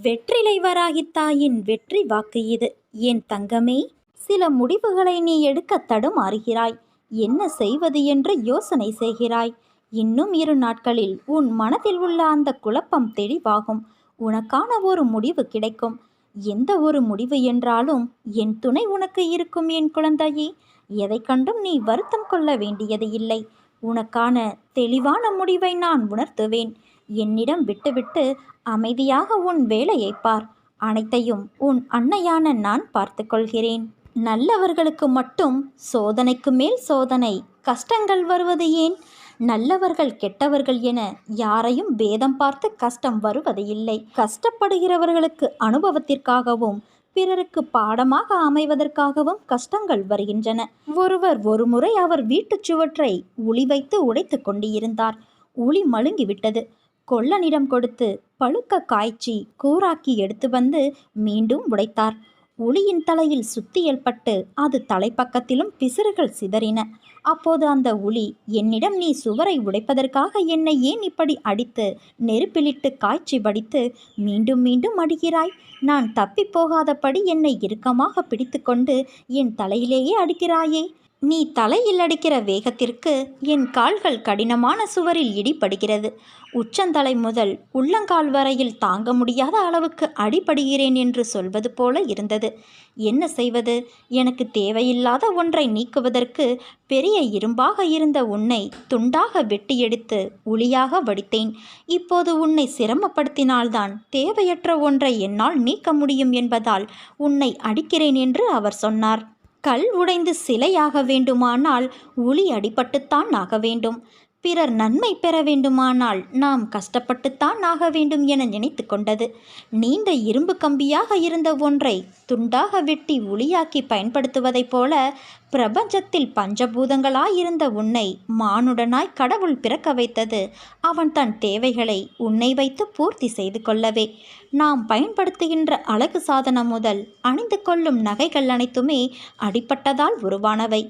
வெற்றிலை வராகித் தாயின் வெற்றி வாக்கு இது. என் தங்கமே சில முடிவுகளை நீ எடுக்க தடுமாறுகிறாய். என்ன செய்வது என்று யோசனை செய்கிறாய். இன்னும் இரு நாட்களில் உன் மனதில் உள்ள அந்த குழப்பம் தெளிவாகும். உனக்கான ஒரு முடிவு கிடைக்கும். எந்த ஒரு முடிவு என்றாலும் என் துணை உனக்கு இருக்கும் என் குழந்தையே. எதை கண்டும் நீ வருத்தம் கொள்ள வேண்டியது இல்லை. உனக்கான தெளிவான முடிவை நான் உணர்த்துவேன். என்னிடம் விட்டுவிட்டு அமைதியாக உன் வேலையை பார். அனைத்தையும் உன் அன்னையான நான் பார்த்து கொள்கிறேன். நல்லவர்களுக்கு மட்டும் சோதனைக்கு மேல் சோதனை. கஷ்டங்கள் வருவது ஏன்? நல்லவர்கள் கெட்டவர்கள் என யாரையும் பேதம் பார்த்து கஷ்டம் வருவது இல்லை. கஷ்டப்படுகிறவர்களுக்கு அனுபவத்திற்காகவும் பிறருக்கு பாடமாக அமைவதற்காகவும் கஷ்டங்கள் வருகின்றன. ஒருவர் ஒருமுறை அவர் வீட்டுச் சுவற்றை உளி வைத்து உடைத்து கொண்டிருந்தார். உளி மழுங்கிவிட்டது. கொல்லனிடம் கொடுத்து பழுக்க காய்ச்சி கூராக்கி எடுத்து வந்து மீண்டும் உடைத்தார். உளியின் தலையில் சுத்தியல் பட்டு அது தலைப்பக்கத்திலும் பிசிறுகள் சிதறின. அப்போது அந்த உளி என்னிடம் நீ சுவரை உடைப்பதற்காக என்னை ஏன் இப்படி அடித்து நெருப்பிலிட்டு காய்ச்சி வடித்து மீண்டும் மீண்டும் அடிக்கிறாய்? நான் தப்பி போகாதபடி என்னை இறுக்கமாக பிடித்துக்கொண்டு என் தலையிலேயே அடிக்கிறாயே! நீ தலையில் அடிக்கிற வேகத்திற்கு என் கால்கள் கடினமான சுவரில் இடிபடுகிறது. உச்சந்தலை முதல் உள்ளங்கால் வரையில் தாங்க முடியாத அளவுக்கு அடிபடுகிறேன் என்று சொல்வது போல இருந்தது. என்ன செய்வது? எனக்கு தேவையில்லாத ஒன்றை நீக்குவதற்கு பெரிய இரும்பாக இருந்த உன்னை துண்டாக வெட்டி எடுத்து உளியாக வடித்தேன். இப்போது உன்னை சிரமப்படுத்தினால்தான் தேவையற்ற ஒன்றை என்னால் நீக்க முடியும் என்பதால் உன்னை அடிக்கிறேன் என்று அவர் சொன்னார். கல் உடைந்து சிலையாக வேண்டுமானால் உளி அடிபட்டுத்தான் ஆக வேண்டும். பிறர் நன்மை பெற வேண்டுமானால் நாம் கஷ்டப்பட்டுத்தான் ஆக வேண்டும் என நினைத்து கொண்டது. நீண்ட இரும்பு கம்பியாக இருந்த ஒன்றை துண்டாக வெட்டி ஒளியாக்கி பயன்படுத்துவதைப் போல பிரபஞ்சத்தில் பஞ்சபூதங்களாயிருந்த உன்னை மானுடனாய் கடவுள் பிறக்க வைத்தது. அவன் தன் தேவைகளை உன்னை வைத்து பூர்த்தி செய்து கொள்ளவே. நாம் பயன்படுத்துகின்ற அழகு சாதனம் முதல் அணிந்து கொள்ளும் நகைகள் அனைத்துமே அடிப்பட்டதால் உருவானவை.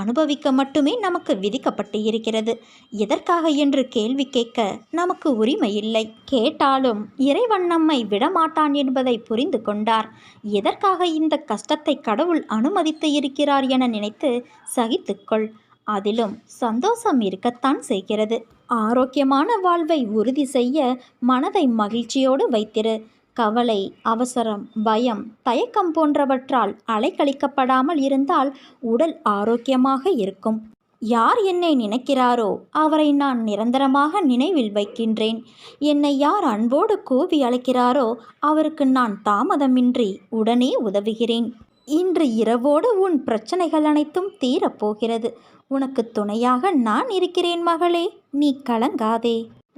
அனுபவிக்க மட்டுமே நமக்கு விதிக்கப்பட்டு இருக்கிறது. எதற்காக என்று கேள்வி கேட்க நமக்கு உரிமை இல்லை கேட்டாலும் இறைவன் நம்மை விடமாட்டான் என்பதை புரிந்து கொண்டார். எதற்காக இந்த கஷ்டத்தை கடவுள் அனுமதித்து இருக்கிறார் என நினைத்து சகித்துக்கொள். அதிலும் சந்தோஷம் இருக்கத்தான் செய்கிறது. ஆரோக்கியமான வாழ்வை உறுதி செய்ய மனதை மகிழ்ச்சியோடு வைத்திரு. கவலை அவசரம் பயம் தயக்கம் போன்றவற்றால் அலைக்கழிக்கப்படாமல் இருந்தால் உடல் ஆரோக்கியமாக இருக்கும். யார் என்னை நினைக்கிறாரோ அவரை நான் நிரந்தரமாக நினைவில் வைக்கின்றேன். என்னை யார் அன்போடு கூவி அழைக்கிறாரோ அவருக்கு நான் தாமதமின்றி உடனே உதவுகிறேன். இன்று இரவோடு உன் பிரச்சனைகள் அனைத்தும் தீரப்போகிறது. உனக்கு துணையாக நான் இருக்கிறேன் மகளே நீ கலங்காதே.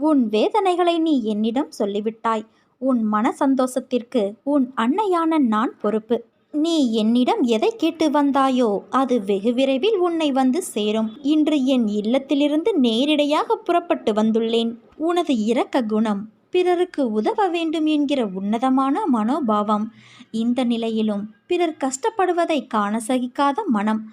உன் வேதனைகளை நீ என்னிடம் சொல்லிவிட்டாய். உன் மன சந்தோஷத்திற்கு உன் அன்னையான நான் பொறுப்பு. நீ என்னிடம் எதை கேட்டு வந்தாயோ அது வெகு விரைவில் உன்னை வந்து சேரும். இன்று என் இல்லத்திலிருந்து நேரிடையாக புறப்பட்டு வந்துள்ளேன். உனது இரக்க குணம் பிறருக்கு உதவ வேண்டும் என்கிற உன்னதமான மனோபாவம். இந்த நிலையிலும் பிறர் கஷ்டப்படுவதை காண சகிக்காத மனம்.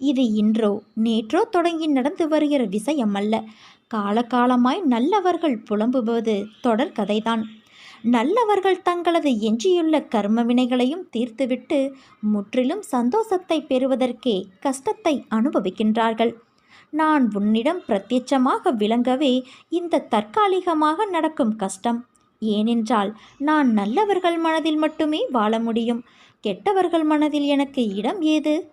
இது இன்றோ? நேற்றோ தொடங்கி நடந்து வருகிற விஷயம் அல்ல. காலகாலமாய் நல்லவர்கள் புலம்புவது தொடர் கதைதான். நல்லவர்கள் தங்களது எஞ்சியுள்ள கர்ம வினைகளையும் தீர்த்துவிட்டு முற்றிலும் சந்தோஷத்தை பெறுவதற்கே கஷ்டத்தை அனுபவிக்கின்றார்கள். நான் உன்னிடம் பிரத்யட்சமாக விளங்கவே இந்த தற்காலிகமாக நடக்கும் கஷ்டம். ஏனென்றால் நான் நல்லவர்கள் மனதில் மட்டுமே வாழ முடியும். கெட்டவர்கள் மனதில் எனக்கு இடம் ஏது?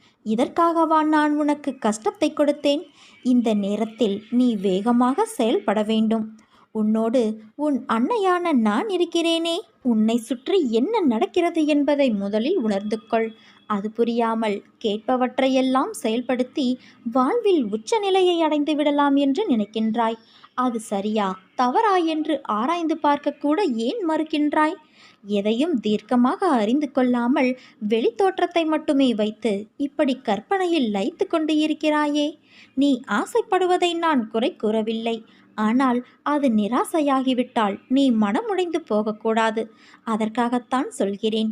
இதற்காகவா நான் உனக்கு கஷ்டத்தை கொடுத்தேன்? இந்த நேரத்தில் நீ வேகமாக செயல்பட வேண்டும். உன்னோடு உன் அன்னையான நான் இருக்கிறேனே. உன்னை சுற்றி என்ன நடக்கிறது என்பதை முதலில் உணர்ந்து கொள். அது புரியாமல் கேட்பவற்றையெல்லாம் செயல்படுத்தி வாழ்வில் உச்சநிலையை அடைந்து விடலாம் என்று நினைக்கின்றாய். அது சரியா தவறா என்று ஆராய்ந்து பார்க்கக்கூட ஏன் மறுக்கின்றாய்? எதையும் தீர்க்கமாக அறிந்து கொள்ளாமல் வெளித்தோற்றத்தை மட்டுமே வைத்து இப்படி கற்பனையில் லைத்து கொண்டு இருக்கிறாயே. நீ ஆசைப்படுவதை நான் குறை கூறவில்லை. ஆனால் அது நிராசையாகிவிட்டால் நீ மனமுடைந்து போகக்கூடாது. அதற்காகத்தான் சொல்கிறேன்.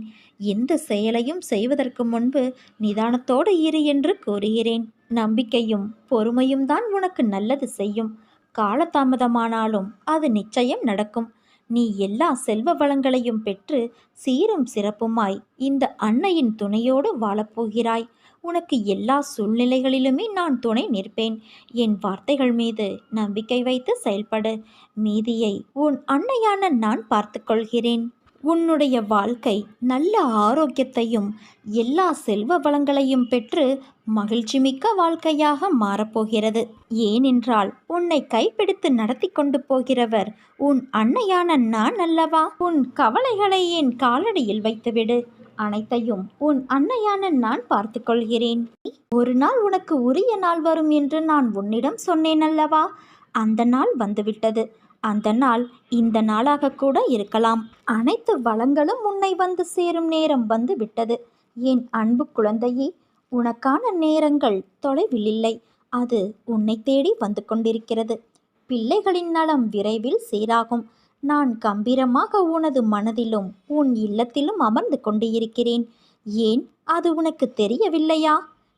எந்த செயலையும் செய்வதற்கு முன்பு நிதானத்தோடு இரு என்று கூறுகிறேன். நம்பிக்கையும் பொறுமையும் தான் உனக்கு நல்லது செய்யும். காலதாமதமானாலும் அது நிச்சயம் நடக்கும். நீ எல்லா செல்வ வளங்களையும் பெற்று சீரும் சிறப்புமாய் இந்த அன்னையின் துணையோடு வாழப்போகிறாய். உனக்கு எல்லா சூழ்நிலைகளிலுமே நான் துணை நிற்பேன். என் வார்த்தைகள் மீது நம்பிக்கை வைத்து செயல்படு. மீதியை உன் அன்னையான நான் பார்த்துக்கொள்கிறேன். உன்னுடைய வாழ்க்கை நல்ல ஆரோக்கியத்தையும் எல்லா செல்வ வளங்களையும் பெற்று மகிழ்ச்சி மிக்க வாழ்க்கையாக மாறப்போகிறது. ஏனென்றால் உன்னை கைப்பிடித்து நடத்தி கொண்டு போகிறவர் உன் அன்னையான நான் அல்லவா? உன் கவலைகளை என் காலடியில் வைத்துவிடு. அனைத்தையும் உன் அன்னையான நான் பார்த்து கொள்கிறேன். ஒரு நாள் உனக்கு உரிய நாள் வரும் என்று நான் உன்னிடம் சொன்னேன் அல்லவா? அந்த நாள் வந்துவிட்டது. அந்த நாள் இந்த நாளாக கூட இருக்கலாம். அனைத்து வளங்களும் உன்னை வந்து சேரும் நேரம் வந்து விட்டது. என் அன்பு குழந்தையே உனக்கான நேரங்கள் தொலைவில் இல்லை. அது உன்னை தேடி வந்து கொண்டிருக்கிறது. பிள்ளைகளின் நலம் விரைவில் சீராகும். நான் கம்பீரமாக உனது மனதிலும் உன் இல்லத்திலும் அமர்ந்து கொண்டு இருக்கிறேன் ஏன்? அது உனக்கு தெரியவில்லையா?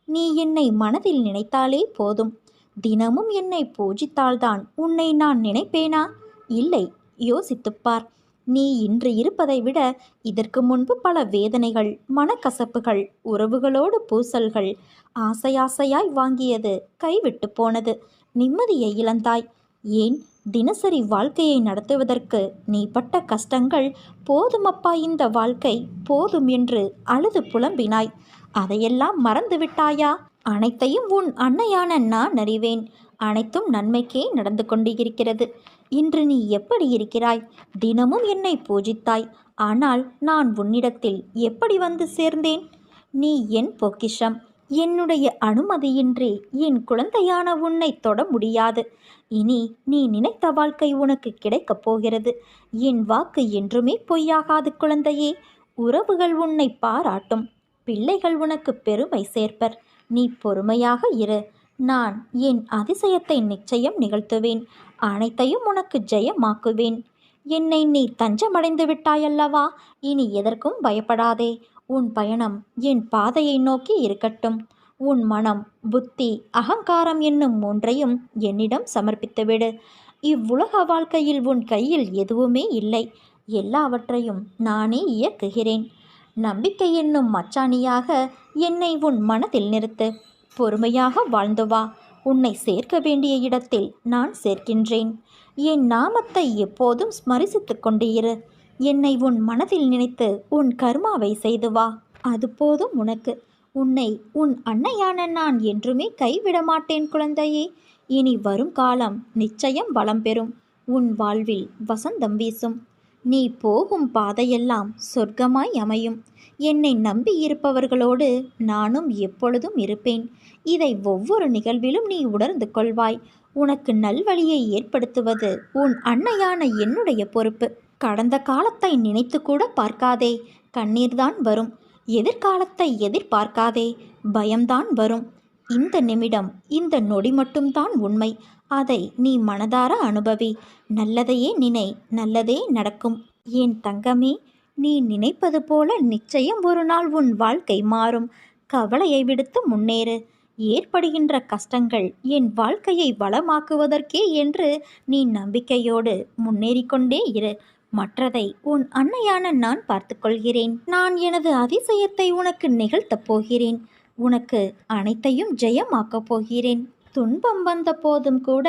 நீ என்னை மனதில் நினைத்தாலே போதும். தினமும் என்னை பூஜித்தால்தான் உன்னை நான் நினைப்பேனா? இல்லை யோசித்துப்பார் நீ இன்று இருப்பதை விட இதற்கு முன்பு பல வேதனைகள் மனக்கசப்புகள் உறவுகளோடு பூசல்கள் ஆசையாசையாய் வாங்கியது கைவிட்டு போனது. நிம்மதியை இழந்தாய். ஏன்? தினசரி வாழ்க்கையை நடத்துவதற்கு நீ பட்ட கஷ்டங்கள் போதுமப்பா இந்த வாழ்க்கை? போதும் என்று அழுது புலம்பினாய். அதையெல்லாம் மறந்துவிட்டாயா? அனைத்தையும் உன் அன்னையான நான் அறிவேன். அனைத்தும் நன்மைக்கே நடந்து கொண்டு இருக்கிறது இன்று நீ எப்படி இருக்கிறாய்? தினமும் என்னை பூஜித்தாய். ஆனால் நான் உன்னிடத்தில் எப்படி வந்து சேர்ந்தேன்? நீ என் பொக்கிஷம். என்னுடைய அனுமதியின்றி என் குழந்தையான உன்னை தொட முடியாது. இனி நீ நினைத்த வாழ்க்கை உனக்கு கிடைக்கப் போகிறது. என் வாக்கு என்றுமே பொய்யாகாது குழந்தையே. உறவுகள் உன்னை பாராட்டும். பிள்ளைகள் உனக்கு பெருமை சேர்ப்பர். நீ பொறுமையாக இரு. நான் என் அதிசயத்தை நிச்சயம் நிகழ்த்துவேன். அனைத்தையும் உனக்கு ஜெயமாக்குவேன். என்னை நீ தஞ்சமடைந்து விட்டாயல்லவா? இனி எதற்கும் பயப்படாதே. உன் பயணம் என் பாதையை நோக்கி இருக்கட்டும். உன் மனம் புத்தி அகங்காரம் என்னும் மூன்றையும் என்னிடம் சமர்ப்பித்துவிடு. இவ்வுலக வாழ்க்கையில் உன் கையில் எதுவுமே இல்லை. எல்லாவற்றையும் நானே இயக்குகிறேன். நம்பிக்கை என்னும் மச்சாணியாக என்னை உன் மனதில் நிறுத்து. பொறுமையாக வாழ்ந்து வா. உன்னை சேர்க்க வேண்டிய இடத்தில் நான் சேர்க்கின்றேன். என் நாமத்தை எப்போதும் ஸ்மரிசித்து கொண்டிரு இரு. என்னை உன் மனதில் நினைத்து உன் கர்மாவை செய்து வா. அது போதும் உனக்கு. உன்னை உன் அன்னையான நான் என்றுமே கைவிட மாட்டேன் குழந்தையே. இனி வரும் காலம் நிச்சயம் வளம் பெறும். உன் வாழ்வில் வசந்தம் வீசும். நீ போகும் பாதையெல்லாம் சொர்க்கமாய் அமையும். என்னை நம்பி இருப்பவர்களோடு நானும் எப்பொழுதும் இருப்பேன். இதை ஒவ்வொரு நிகழ்விலும் நீ உணர்ந்து கொள்வாய். உனக்கு நல்வழியை ஏற்படுத்துவது உன் அன்னையான என்னுடைய பொறுப்பு. கடந்த காலத்தை நினைத்து கூட பார்க்காதே கண்ணீர்தான் வரும். எதிர்காலத்தை எதிர்பார்க்காதே பயம்தான் வரும். இந்த நிமிடம் இந்த நொடி மட்டும்தான் உண்மை. அதை நீ மனதார அனுபவி. நல்லதையே நினை நல்லதே நடக்கும். என் தங்கமே நீ நினைப்பது போல நிச்சயம் ஒரு நாள் உன் வாழ்க்கை மாறும். கவலையை விடுத்து முன்னேறு. ஏற்படுகின்ற கஷ்டங்கள் என் வாழ்க்கையை வளமாக்குவதற்கே என்று நீ நம்பிக்கையோடு முன்னேறிக்கொண்டே இரு. மற்றதை உன் அன்னையான நான் பார்த்துக்கொள்கிறேன். நான் எனது அதிசயத்தை உனக்கு நிகழ்த்தப் போகிறேன். உனக்கு அனைத்தையும் ஜெயமாக்கப் போகிறேன். துன்பம் வந்த போதும் கூட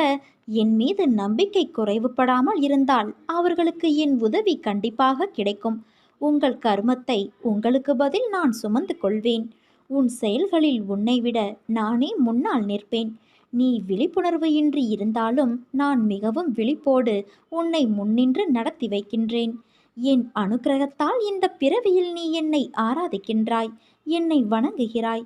என் மீது நம்பிக்கை குறைவுபடாமல் இருந்தால் அவர்களுக்கு என் உதவி கண்டிப்பாக கிடைக்கும். உங்கள் கர்மத்தை உங்களுக்கு பதில் நான் சுமந்து கொள்வேன். உன் செயல்களில் உன்னை விட நானே முன்னால் நிற்பேன். நீ விழிப்புணர்வு இன்றி இருந்தாலும் நான் மிகவும் விழிப்போடு உன்னை முன்னின்று நடத்தி வைக்கின்றேன். என் அனுக்கிரகத்தால் இந்த பிறவியில் நீ என்னை ஆராதிக்கின்றாய். என்னை வணங்குகிறாய்.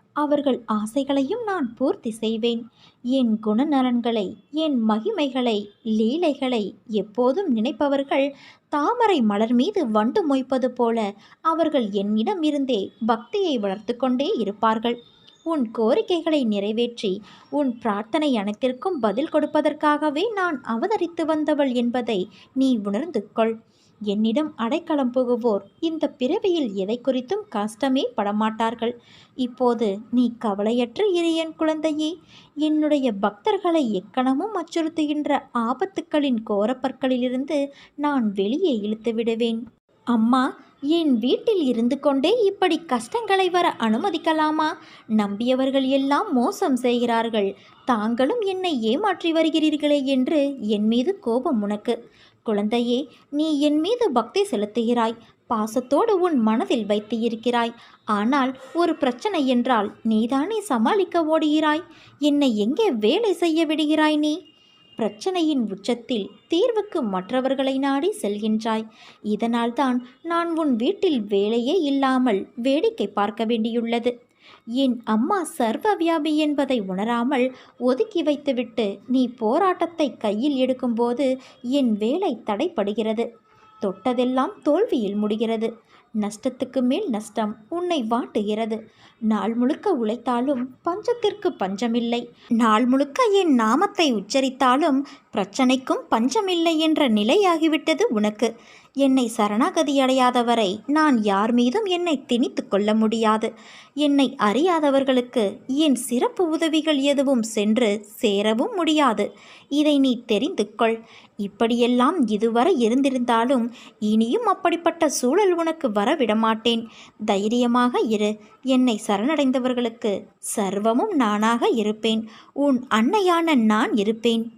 அவர்கள் ஆசைகளையும் நான் பூர்த்தி செய்வேன். என் குணநலன்களை என் மகிமைகளை லீலைகளை எப்போதும் நினைப்பவர்கள் தாமரை மலர் மீது வண்டு மொய்ப்பது போல அவர்கள் என்னிடம் இருந்தே பக்தியை வளர்த்து கொண்டே இருப்பார்கள். உன் கோரிக்கைகளை நிறைவேற்றி உன் பிரார்த்தனை அனைத்திற்கும் பதில் கொடுப்பதற்காகவே நான் அவதரித்து வந்தவள் என்பதை நீ உணர்ந்து கொள். என்னிடம் அடைக்கலம் புகுவோர். இந்த பிறவியில் எதை குறித்தும் கஷ்டமே படமாட்டார்கள். இப்போது நீ கவலையற்று இரு என் குழந்தையே. என்னுடைய பக்தர்களை எக்கணமும் அச்சுறுத்துகின்ற ஆபத்துக்களின் கோரப்பற்களிலிருந்து நான் வெளியே இழுத்து விடுவேன். அம்மா என் வீட்டில் இருந்து கொண்டே இப்படி கஷ்டங்களை வர அனுமதிக்கலாமா? நம்பியவர்கள் எல்லாம் மோசம் செய்கிறார்கள். தாங்களும் என்னை ஏமாற்றி வருகிறீர்களே என்று என் மீது கோபம் உனக்கு. குழந்தையே நீ என் மீது பக்தி செலுத்துகிறாய். பாசத்தோடு உன் மனதில் வைத்து இருக்கிறாய் ஆனால் ஒரு பிரச்சனை என்றால் நீதானே சமாளிக்க ஓடுகிறாய். என்னை எங்கே வேலை செய்ய விடுகிறாய் நீ? பிரச்சனையின் உச்சத்தில் தீர்வுக்கு மற்றவர்களை நாடி செல்கின்றாய். இதனால்தான் நான் உன் வீட்டில் வேலையே இல்லாமல் வேடிக்கை பார்க்க வேண்டியுள்ளது. என் அம்மா சர்வ வியாபி என்பதை உணராமல் ஒதுக்கி வைத்துவிட்டு நீ போராட்டத்தை கையில் எடுக்கும்போது என் வேலை தடைப்படுகிறது தொட்டதெல்லாம் தோல்வியில் முடிகிறது. நஷ்டத்துக்கு மேல் நஷ்டம் உன்னை வாட்டுகிறது. நாள் முழுக்க உழைத்தாலும் பஞ்சத்திற்கு பஞ்சமில்லை. நாள் முழுக்க என் நாமத்தை உச்சரித்தாலும் பிரச்சனைக்கும் பஞ்சமில்லை என்ற நிலையாகிவிட்டது உனக்கு. என்னை சரணாகதி அடையாதவரை நான் யார் மீதும் என்னை திணித்து கொள்ள முடியாது. என்னை அறியாதவர்களுக்கு என் சிறப்பு உதவிகள் எதுவும் சென்று சேரவும் முடியாது. இதை நீ தெரிந்து கொள். இப்படியெல்லாம் இதுவரை இருந்திருந்தாலும் இனியும் அப்படிப்பட்ட சூழல் உனக்கு வர விடமாட்டேன் தைரியமாக இரு. என்னை சரணடைந்தவர்களுக்கு சர்வமும் நானாக இருப்பேன். உன் அன்னையான நான் இருப்பேன்.